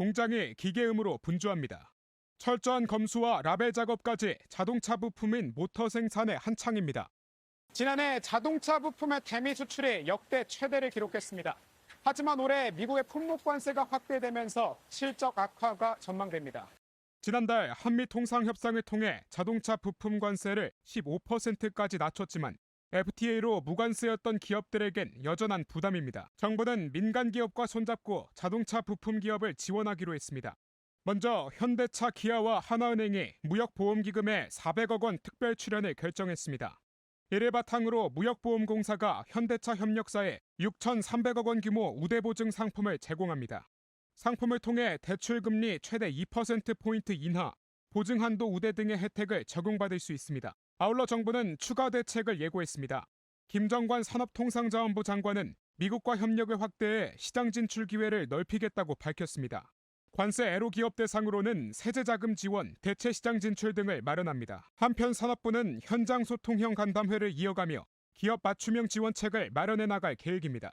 공장이 기계음으로 분주합니다. 철저한 검수와 라벨 작업까지 자동차 부품인 모터 생산에 한창입니다. 지난해 자동차 부품의 대미 수출이 역대 최대를 기록했습니다. 하지만 올해 미국의 품목 관세가 확대되면서 실적 악화가 전망됩니다. 지난달 한미 통상 협상을 통해 자동차 부품 관세를 15%까지 낮췄지만 FTA로 무관세였던 기업들에겐 여전한 부담입니다. 정부는 민간 기업과 손잡고 자동차 부품 기업을 지원하기로 했습니다. 먼저 현대차 기아와 하나은행이 무역보험기금에 400억 원 특별 출연을 결정했습니다. 이를 바탕으로 무역보험공사가 현대차 협력사에 6,300억 원 규모 우대보증 상품을 제공합니다. 상품을 통해 대출금리 최대 2%포인트 인하, 보증한도 우대 등의 혜택을 적용받을 수 있습니다. 아울러 정부는 추가 대책을 예고했습니다. 김정관 산업통상자원부 장관은 미국과 협력을 확대해 시장 진출 기회를 넓히겠다고 밝혔습니다. 관세 애로 기업 대상으로는 세제 자금 지원, 대체 시장 진출 등을 마련합니다. 한편 산업부는 현장 소통형 간담회를 이어가며 기업 맞춤형 지원책을 마련해 나갈 계획입니다.